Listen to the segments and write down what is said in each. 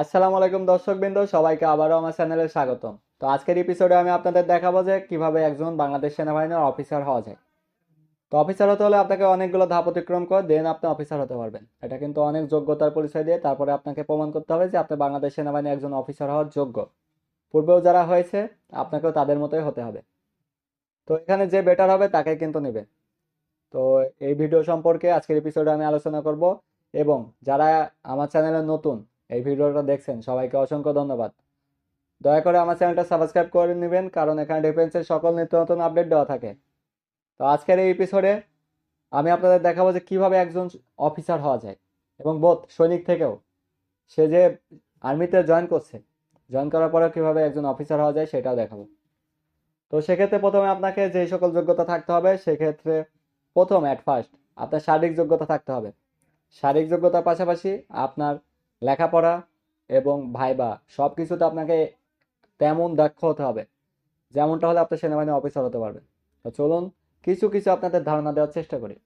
আসসালামু আলাইকুম দর্শকবৃন্দ, সবাইকে আবারও আমার চ্যানেলে স্বাগতম। তো আজকের এপিসোডে আমি আপনাদের দেখাবো যে কীভাবে একজন বাংলাদেশ সেনাবাহিনীর অফিসার হওয়া যায়। তো অফিসার হতে হলে আপনাকে অনেকগুলো ধাপ অতিক্রম করে দেন আপনি অফিসার হতে পারবেন। এটা কিন্তু অনেক যোগ্যতার পরিচয় দিয়ে তারপরে আপনাকে প্রমাণ করতে হবে যে আপনি বাংলাদেশ সেনাবাহিনীর একজন অফিসার হওয়ার যোগ্য। পূর্বেও যারা হয়েছে, আপনাকেও তাদের মতোই হতে হবে। তো এখানে যে বেটার হবে তাকে কিন্তু নেবে। তো এই ভিডিও সম্পর্কে আজকের এপিসোডে আমি আলোচনা করব এবং যারা আমার চ্যানেলে নতুন এই ভিডিওটা দেখছেন, সবাইকে অসংখ্য ধন্যবাদ। দয়া করে আমার চ্যানেলটা সাবস্ক্রাইব করে নেবেন, কারণ এখানে ডিফেন্সের সকল নিত্য নতুন আপডেট দেওয়া থাকে। তো আজকের এই এপিসোডে আমি আপনাদের দেখাবো যে কীভাবে একজন অফিসার হওয়া যায় এবং বোধ সৈনিক থেকেও। সে যে আর্মিতে জয়েন করছে জয়েন করার পরে কীভাবে একজন অফিসার হওয়া যায় সেটাও দেখাবো। তো সেক্ষেত্রে প্রথমে আপনাকে যে সকল যোগ্যতা থাকতে হবে, সেক্ষেত্রে প্রথম অ্যাট ফার্স্ট আপনার শারীরিক যোগ্যতা থাকতে হবে। শারীরিক যোগ্যতার পাশাপাশি আপনার লেখাপড়া এবং ভাইবা সব কিছুতে আপনাকে তেমন দক্ষ হতে হবে। যেমনটা হলে আপনি সেনাবাহিনী অফিসার হতে পারবেন তো চলুন, কিছু কিছু আপনাদের ধারণা দেওয়ার চেষ্টা করি।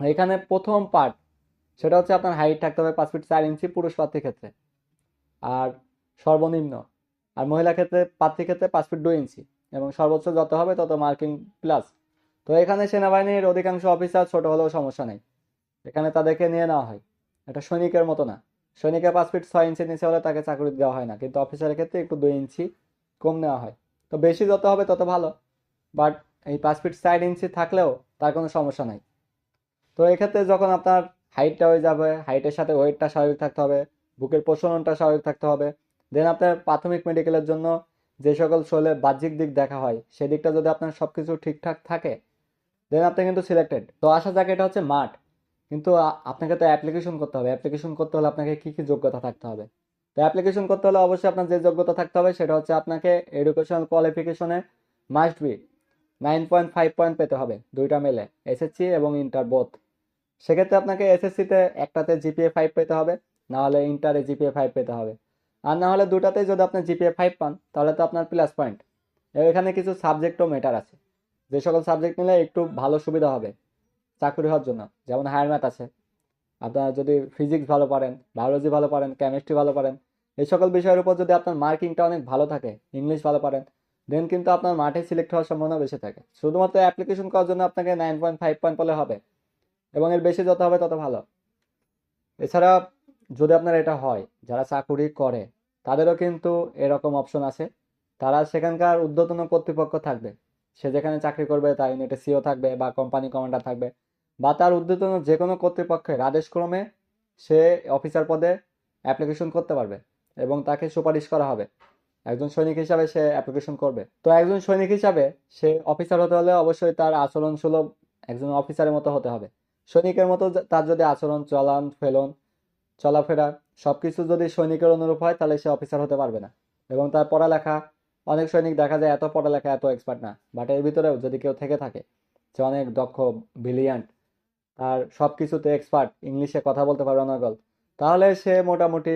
এখানে প্রথম পার্ট সেটা হচ্ছে আপনার হাইট থাকতে হবে পাঁচ ফিট চার ইঞ্চি পুরুষ প্রার্থীর ক্ষেত্রে। আর সর্বনিম্ন, আর মহিলা ক্ষেত্রে প্রার্থীর ক্ষেত্রে পাঁচ ফিট দুই ইঞ্চি এবং সর্বোচ্চ যত হবে তত মার্কিং প্লাস তো এখানে সেনাবাহিনীর অধিকাংশ অফিসার ছোট হলেও সমস্যা নেই। এখানে তাদেরকে নিয়ে নেওয়া হয়। এটা সৈনিকের মতো না। সৈনিকের পাঁচ ফিট ছয় ইঞ্চি নিচে হলে তাকে চাকরি দেওয়া হয় না। কিন্তু অফিসারের ক্ষেত্রে একটু দুই ইঞ্চি কম নেওয়া হয়। তো বেশি যত হবে তত ভালো। বাট এই পাঁচ ফিট চার ইঞ্চি থাকলেও তার কোনো সমস্যা নাই। তো এক্ষেত্রে যখন আপনার হাইটটা হয়ে যাবে হাইটের সাথে ওয়েটটা স্বাভাবিক থাকতে হবে, বুকের প্রসরণটা স্বাভাবিক থাকতে হবে। দেন আপনার প্রাথমিক মেডিকেলের জন্য যে সকল শোলে বাহ্যিক দিক দেখা হয়, সেদিকটা যদি আপনার সব কিছু ঠিকঠাক থাকে দেন আপনি কিন্তু সিলেক্টেড তো আসা যাক এটা হচ্ছে মাঠ। কিন্তু আপনাকে তো অ্যাপ্লিকেশন করতে হবে। অ্যাপ্লিকেশন করতে হলে আপনাকে কি কি যোগ্যতা থাকতে হবে? তো অ্যাপ্লিকেশন করতে হলে অবশ্যই আপনার যে যোগ্যতা থাকতে হবে সেটা হচ্ছে আপনাকে educational কোয়ালিফিকেশনে must be nine point five point পেতে হবে দুইটা মেলে এসএসসি এবং ইন্টার বোথ সেক্ষেত্রে আপনাকে এসএসসিতে একটাতে জিপিএ ফাইভ পেতে হবে, না হলে ইন্টারে জিপিএ ফাইভ পেতে হবে। আর না হলে দুটাতেই যদি আপনি জিপিএ ফাইভ পান, তাহলে তো আপনার প্লাস পয়েন্ট এখানে কিছু সাবজেক্টও মেটার আছে। যে সকল সাবজেক্ট নিলে একটু ভালো সুবিধা হবে। চাকরি হওয়ার জন্য, যেমন হায়ার ম্যাথ আছে। আপনারা যদি ফিজিক্স ভালো পারেন বায়োলজি ভালো পারেন কেমিস্ট্রি ভালো পারেন, এই সকল বিষয়ের উপর যদি আপনার মার্কিংটা অনেক ভালো থাকে ইংলিশ ভালো পারেন দেন কিন্তু আপনার মাঠে সিলেক্ট হওয়ার সম্ভাবনা বেশি থাকে। শুধুমাত্র অ্যাপ্লিকেশন করার জন্য আপনাকে নাইন পয়েন্ট ফাইভ পয়েন্ট পেলে হবে, এবং এর বেশি যত হবে তত ভালো। এছাড়া যদি আপনার এটা হয়, যারা চাকুরি করে, তাদেরও কিন্তু এরকম অপশন আছে। তারা সেখানকার ঊর্ধ্বতন কর্তৃপক্ষ থাকবে। সে যেখানে চাকরি করবে, তার ইউনিটে সিও থাকবে, বা কোম্পানি কমান্ডার থাকবে। বা তার ঊর্ধ্বতন যে কোনো কর্তৃপক্ষের আদেশক্রমে সে অফিসার পদে অ্যাপ্লিকেশন করতে পারবে এবং তাকে সুপারিশ করা হবে। একজন সৈনিক হিসাবে সে অ্যাপ্লিকেশন করবে। তো একজন সৈনিক হিসাবে সে অফিসার হতে হলে অবশ্যই তার আচরণ সুলভ একজন অফিসারের মতো হতে হবে। সৈনিকের মতো তার যদি আচরণ চলান ফেলন, চলাফেরা সব কিছু যদি সৈনিকের অনুরূপ হয় তাহলে সে অফিসার হতে পারবে না। এবং তার পড়ালেখা, অনেক সৈনিক দেখা যায় এত পড়ালেখা, এত এক্সপার্ট না। বাট এর ভিতরেও যদি কেউ থেকে থাকে, যে অনেক দক্ষ ব্রিলিয়ান্ট আর সব কিছুতে এক্সপার্ট ইংলিশে কথা বলতে পারে অনর্গল। তাহলে সে মোটামুটি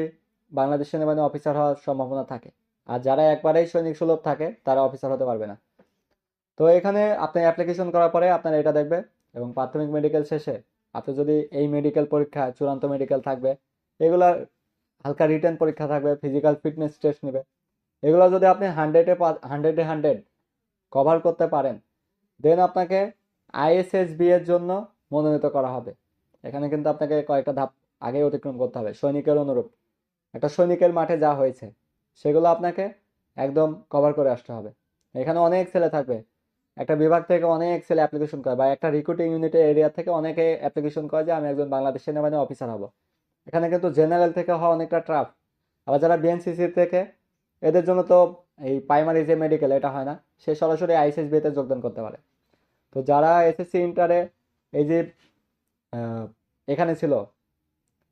বাংলাদেশ সেনাবাহিনী অফিসার হওয়ার সম্ভাবনা থাকে। আর যারা একবারেই সৈনিক সুলভ থাকে, তারা অফিসার হতে পারবে না। তো এখানে আপনি অ্যাপ্লিকেশন করার পরে আপনার এটা দেখবে এবং প্রাথমিক মেডিকেল শেষে আপনি যদি এই মেডিকেল পরীক্ষা, চূড়ান্ত মেডিকেল থাকবে, এগুলা হালকা রিটার্ন পরীক্ষা থাকবে ফিজিক্যাল ফিটনেস টেস্ট নেবে। এগুলো যদি আপনি হান্ড্রেডে হান্ড্রেডে হান্ড্রেড কভার করতে পারেন দেন আপনাকে আইএসএসবি এর জন্য মনোনীত করা হবে। এখানে কিন্তু আপনাকে কয়েকটা ধাপ আগে অতিক্রম করতে হবে। সৈনিকের অনুরূপ। একটা সৈনিকের মাঠে যা হয়েছে, সেগুলো আপনাকে একদম কভার করে আসতে হবে। এখানে অনেক ছেলে থাকবে। একটা বিভাগ থেকে অনেক ছেলে অ্যাপ্লিকেশন করে বা একটা রিক্রুটিং ইউনিটের এরিয়া থেকে অনেকে অ্যাপ্লিকেশন করে যে, আমি একজন বাংলাদেশ সেনাবাহিনী অফিসার হব। এখানে কিন্তু জেনারেল থেকে হওয়া অনেকটা ট্রাফ আবার যারা বিএনসিসি থেকে, এদের জন্য তো এই প্রাইমারি যে মেডিকেল এটা হয় না। সে সরাসরি আইসিএসবিতে যোগদান করতে পারে। তো যারা এসএসসি ইন্টারে এই যে এখানে ছিল,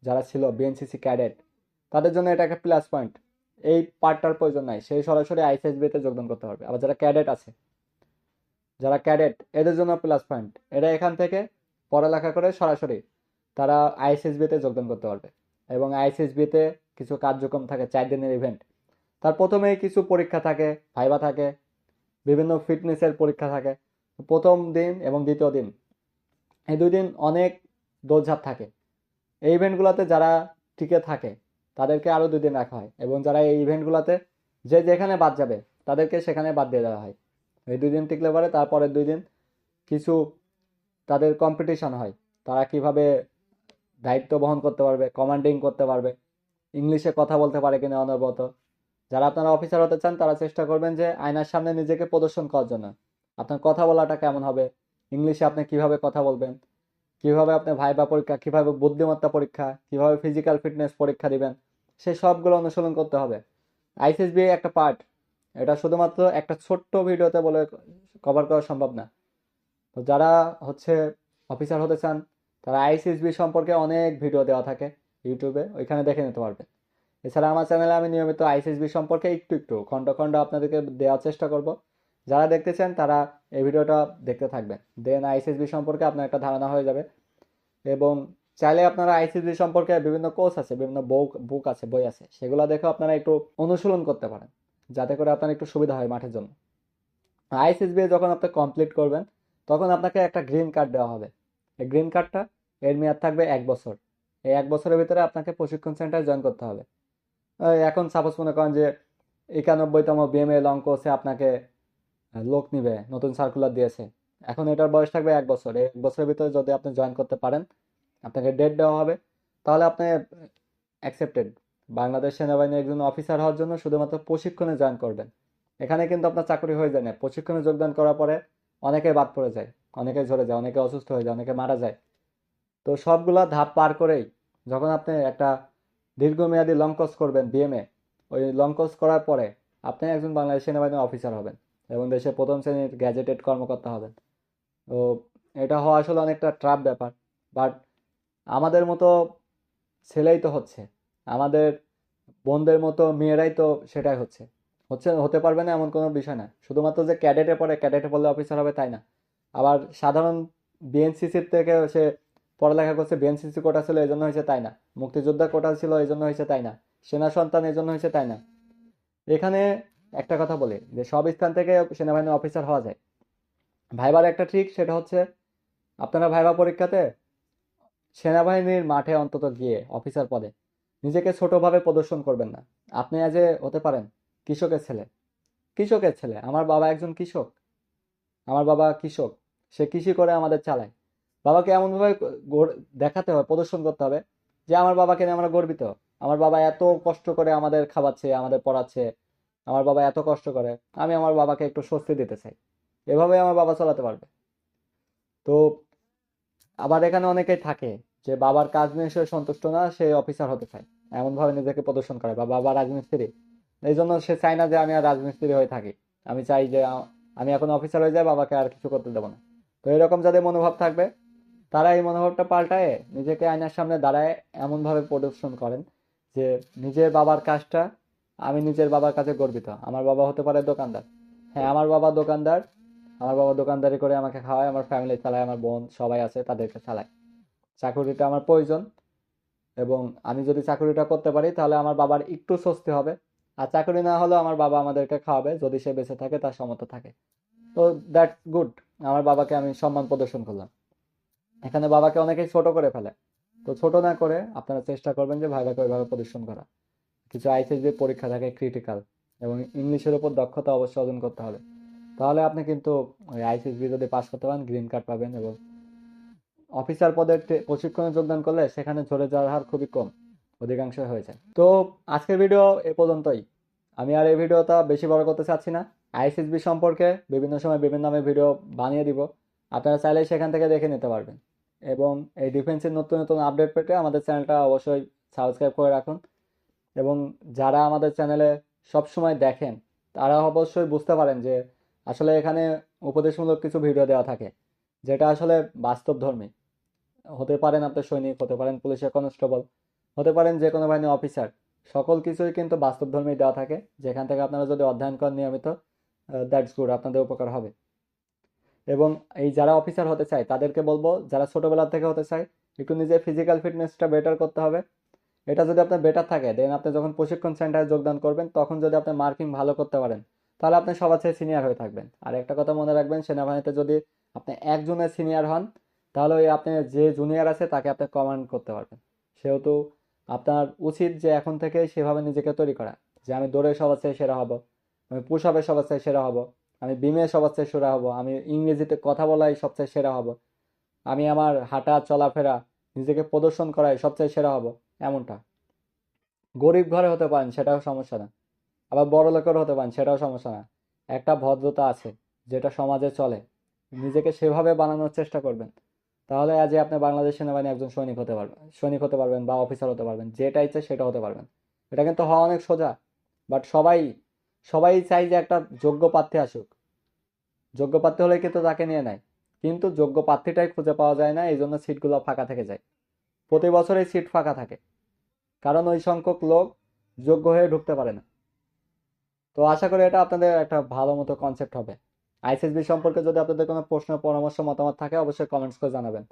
যারা ছিল বিএনসিসি ক্যাডেট তাদের জন্য এটা একটা প্লাস পয়েন্ট এই পার্টটার প্রয়োজন নাই, সেই সরাসরি আইসিএসবিতে যোগদান করতে পারবে আবার যারা ক্যাডেট আছে, যারা ক্যাডেট এদের জন্য প্লাস পয়েন্ট এরা এখান থেকে পড়ালেখা করে সরাসরি তারা আইএসএসবিতে যোগদান করতে পারবে। এবং আইএসএসবিতে কিছু কার্যক্রম থাকে, চার দিনের ইভেন্ট তার প্রথমেই কিছু পরীক্ষা থাকে ভাইবা থাকে, বিভিন্ন ফিটনেসের পরীক্ষা থাকে। প্রথম দিন এবং দ্বিতীয় দিন এই দুই দিন অনেক দৌড়ঝাঁপ থাকে। এই ইভেন্টগুলোতে যারা টিকে থাকে, তাদেরকে আরও দুই দিন রাখা হয় এবং যারা এই ইভেন্টগুলোতে যে যেখানে বাদ যাবে, তাদেরকে সেখানে বাদ দিয়ে দেওয়া হয়। এই দুই দিন টিকলে পরে তারপরের দুই দিন কিছু তাদের কম্পিটিশন হয়। তারা কীভাবে দায়িত্ব বহন করতে পারবে কমান্ডিং করতে পারবে, ইংলিশে কথা বলতে পারে কিনা অনবরত। যারা আপনারা অফিসার হতে চান, তারা চেষ্টা করবেন যে আয়নার সামনে নিজেকে প্রদর্শন করার জন্য। আপনার কথা বলাটা কেমন হবে? ইংলিশে আপনি কীভাবে কথা বলবেন? কীভাবে আপনি ভাইবা পরীক্ষা, কীভাবে বুদ্ধিমত্তা পরীক্ষা, কীভাবে ফিজিক্যাল ফিটনেস পরীক্ষা দিবেন? সে সবগুলো অনুশীলন করতে হবে। আইসিএসবি একটা পার্ট। এটা শুধুমাত্র একটা ছোট্ট ভিডিওতে বলে কভার করা সম্ভব না। তো যারা হচ্ছে অফিসার হতে চান, তারা আইসিএসবি সম্পর্কে অনেক ভিডিও দেওয়া থাকে ইউটিউবে, ওইখানে দেখে নিতে পারবেন। এছাড়া আমার চ্যানেলে আমি নিয়মিত আইসিএসবি সম্পর্কে একটু একটু, খণ্ড খণ্ড আপনাদেরকে দেওয়ার চেষ্টা করব। যারা দেখতে চান তারা এই ভিডিওটা দেখতে থাকবেন। দেন আইসিএসবি সম্পর্কে আপনার একটা ধারণা হয়ে যাবে। এবং চাইলে আপনারা আইসিএসবি সম্পর্কে বিভিন্ন কোর্স আছে, বিভিন্ন বুক বুক আছে, বই আছে, সেগুলো দেখে আপনারা একটু অনুশীলন করতে পারেন, যাতে করে আপনার একটু সুবিধা হয় মাঠের জন্য। আইসিএসবি যখন আপনি কমপ্লিট করবেন, তখন আপনাকে একটা গ্রিন কার্ড দেওয়া হবে। এই গ্রিন কার্ডটা এর মেয়াদ থাকবে এক বছর। এই এক বছরের ভিতরে আপনাকে প্রশিক্ষণ সেন্টার জয়েন করতে হবে। এখন সাপোজ মনে করেন যে একানব্বইতম বিএমএ লং কোর্সে আপনাকে লোক নিবে, নতুন সার্কুলার দিয়েছে। এখন এটার বয়স থাকবে এক বছর। এক বছরের ভিতরে যদি আপনি জয়েন করতে পারেন, আপনাকে ডেট দেওয়া হবে। তাহলে আপনি অ্যাকসেপ্টেড বাংলাদেশ সেনাবাহিনীর একজন অফিসার হওয়ার জন্য শুধুমাত্র প্রশিক্ষণে জয়েন করবেন। এখানে কিন্তু আপনার চাকরি হয়ে যায় না। প্রশিক্ষণে যোগদান করার পরে অনেকে বাদ পড়ে যায় অনেকে ঝরে যায়, অনেকে অসুস্থ হয়ে যায়, অনেকে মারা যায়। তো সবগুলা ধাপ পার করেই যখন আপনি একটা দীর্ঘমেয়াদী লং কোর্স করবেন বিএমএ ওই লং কোর্স করার পরে আপনি একজন বাংলাদেশ সেনাবাহিনীর অফিসার হবেন। এবং দেশের প্রথম শ্রেণির গ্যাজেটেড কর্মকর্তা হবেন। তো এটা হওয়া আসলে অনেকটা ট্রাপ ব্যাপার। বাট আমাদের মতো ছেলেই তো হচ্ছে। আমাদের বোনদের মতো মেয়েরাই তো সেটাই হচ্ছে। হচ্ছে, হতে পারবে না এমন কোনো বিষয় না। শুধুমাত্র যে ক্যাডেটে পড়ে ক্যাডেটে পড়লে অফিসার হবে তাই না। আবার সাধারণ বিএনসিসির থেকে সে পড়ালেখা করছে বিএনসিসি কোটা ছিল এই জন্য হয়েছে তাই না। মুক্তিযোদ্ধা কোটা ছিল এই জন্য হয়েছে তাই না। সেনা সন্তান এই জন্য হয়েছে তাই না। এখানে একটা কথা বলি, যে সব স্থান থেকে সেনাবাহিনীর অফিসার হওয়া যায়। ভাইবার একটা ট্রিক সেটা হচ্ছে, আপনারা ভাইবা পরীক্ষাতে সেনাবাহিনীর মাঠে অন্তত গিয়ে অফিসার পদে নিজেকে ছোটভাবে প্রদর্শন করবেন না। আপনি আজ হতে পারেন কৃষকের ছেলে। কৃষকের ছেলে, আমার বাবা একজন কৃষক। আমার বাবা কৃষক, সে কৃষি করে আমাদের চালায়। বাবাকে এমনভাবে দেখাতে হবে, প্রদর্শন করতে হবে যে আমার বাবাকে নিয়ে আমরা গর্বিত। আমার বাবা এত কষ্ট করে আমাদের খাওয়াচ্ছে, আমাদের পড়াচ্ছে আমার বাবা এত কষ্ট করে, আমি আমার বাবাকে একটু স্বস্তি দিতে চাই। এভাবে আমার বাবা চালাতে পারবে। তো আবার এখানে অনেকেই থাকে যে বাবার কাজ নিয়ে সে সন্তুষ্ট না, সে অফিসার হতে চায়। এমনভাবে নিজেকে প্রদর্শন করে বা বাবা রাজমিস্ত্রি। এই জন্য সে চায় না যে আমি আর রাজমিস্ত্রি হয়ে থাকি। আমি চাই যে আমি এখন অফিসার হয়ে যাই, বাবাকে আর কিছু করতে দেবো না। তো এরকম যাদের মনোভাব থাকবে, তারা এই মনোভাবটা পাল্টায়, নিজেকে আয়নার সামনে দাঁড়ায়, এমনভাবে প্রদর্শন করেন যে নিজের বাবার কাজটা আমি নিজের বাবার কাছে গর্বিত। আমার বাবা হতে পারে দোকানদার। হ্যাঁ আমার বাবা দোকানদার। আমার বাবা দোকানদারি করে আমাকে খাওয়ায়, আমার ফ্যামিলি চালায়, আমার বোন সবাই আছে, তাদেরকে চালায়। চাকরিটা আমার প্রয়োজন এবং আমি যদি চাকরিটা করতে পারি, তাহলে আমার বাবার একটু স্বস্তি হবে। আর চাকরি না হলেও আমার বাবা আমাদেরকে খাওয়াবে, যদি সে বেঁচে থাকে, তার সমর্থ থাকে। তো দ্যাটস গুড আমার বাবাকে আমি সম্মান প্রদর্শন করলাম। এখানে বাবাকে অনেকেই ছোট করে ফেলে। তো ছোট না করে আপনারা চেষ্টা করবেন যে ভাইভাকে ওইভাবে প্রদর্শন করা। কিছু আইসিএসবি পরীক্ষা থাকে ক্রিটিক্যাল এবং ইংলিশের উপর দক্ষতা অবশ্যই অর্জন করতে হবে। তাহলে আপনি কিন্তু ওই আইসিএসবি যদি পাস করতে পারেন গ্রিন কার্ড পাবেন এবং অফিসার পদের টে- প্রশিক্ষণে যোগদান করলে সেখানে ঝরে যাওয়ার হার খুবই কম অধিকাংশ হয়ে যায় তো আজকের ভিডিও এ পর্যন্তই। আমি আর এই ভিডিওটা বেশি বড় করতে চাচ্ছি না। আইসিএসবি সম্পর্কে বিভিন্ন সময় বিভিন্ন নামে ভিডিও বানিয়ে দিব। আপনারা চাইলে সেখান থেকে দেখে নিতে পারবেন। এবং এই ডিফেন্সের নতুন নতুন আপডেট পেতে আমাদের চ্যানেলটা অবশ্যই সাবস্ক্রাইব করে রাখুন। এবং যারা আমাদের চ্যানেলে সবসময় দেখেন, তারা অবশ্যই বুঝতে পারেন যে আসলে এখানে উপদেশমূলক কিছু ভিডিও দেওয়া থাকে, যেটা আসলে বাস্তবধর্মী। হতে পারেন আপনি সৈনিক, হতে পারেন পুলিশের কনস্টেবল হতে পারেন যে কোনো বাহিনী অফিসার সকল কিছুই কিন্তু বাস্তবধর্মী দেওয়া থাকে, যেখান থেকে আপনারা যদি অধ্যয়ন করেন নিয়মিত দ্যাটস গুড আপনাদের উপকার হবে। এবং এই যারা অফিসার হতে চায়, তাদেরকে বলব, যারা ছোটবেলা থেকে হতে চায়, একটু নিজের ফিজিক্যাল ফিটনেসটা বেটার করতে হবে। এটা যদি আপনার বেটার থাকে দেন আপনি যখন প্রশিক্ষণ সেন্টারে যোগদান করবেন, তখন যদি আপনি মার্কিং ভালো করতে পারেন, তাহলে আপনি সবার চেয়ে সিনিয়র হয়ে থাকবেন। আর একটা কথা মনে রাখবেন, সেনাবাহিনীতে যদি আপনি একজনের সিনিয়র হন, তাহলে ওই আপনি যে জুনিয়র আছে, তাকে আপনি কমান্ড করতে পারবেন। সেহেতু আপনার উচিত যে এখন থেকে সেভাবে নিজেকে তৈরি করা, যে আমি দৌড়ে সবার চেয়ে সেরা হব, আমি পুশ সবার চেয়ে সেরা হব, আমি বিমে সবার চেয়ে সেরা হব, আমি ইংরেজিতে কথা বলাই সবচেয়ে সেরা হব, আমি আমার হাঁটা, চলাফেরা, নিজেকে প্রদর্শন করাই সবচেয়ে সেরা হব। এমনটা। গরিব ঘরে হতে পারেন, সেটাও সমস্যা না। আবার বড় লোকের হতে পারেন, সেটাও সমস্যা না। একটা ভদ্রতা আছে, যেটা সমাজে চলে। নিজেকে সেভাবে বানানোর চেষ্টা করবেন। তাহলে আজ আপনি বাংলাদেশ সেনাবাহিনী একজন সৈনিক হতে পারবেন সৈনিক হতে পারবেন বা অফিসার হতে পারবেন, যেটা ইচ্ছে সেটা হতে পারবেন। এটা কিন্তু হওয়া অনেক সোজা বাট সবাই সবাই চাই যে একটা যোগ্য প্রার্থী আসুক। যোগ্য প্রার্থী হলে কিন্তু তাকে নিয়ে নেয়। কিন্তু যোগ্য প্রার্থীটাই খুঁজে পাওয়া যায় না এই জন্য সিটগুলো ফাঁকা থেকে যায়। প্রতি বছরই সিট ফাঁকা থাকে। কারণ ওই সংখ্যক লোক যোগ্য হয়ে ঢুকতে পারে না। তো আশা করি এটা আপনাদের একটা ভালো মতো কনসেপ্ট হবে। আইসিএসবি সম্পর্কে যদি আপনাদের কোনো প্রশ্ন, পরামর্শ, মতামত থাকে, অবশ্যই কমেন্টস করে জানাবেন।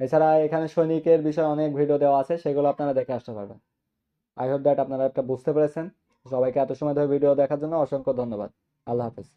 এছাড়া এখানে সৈনিকের বিষয়ে অনেক ভিডিও দেওয়া আছে, সেগুলো আপনারা দেখে আসতে পারবেন। আই হোপ দ্যাট আপনারা একটা বুঝতে পেরেছেন। সবাইকে এত সময় ধরে ভিডিও দেখার জন্য অসংখ্য ধন্যবাদ। আল্লাহ হাফেজ।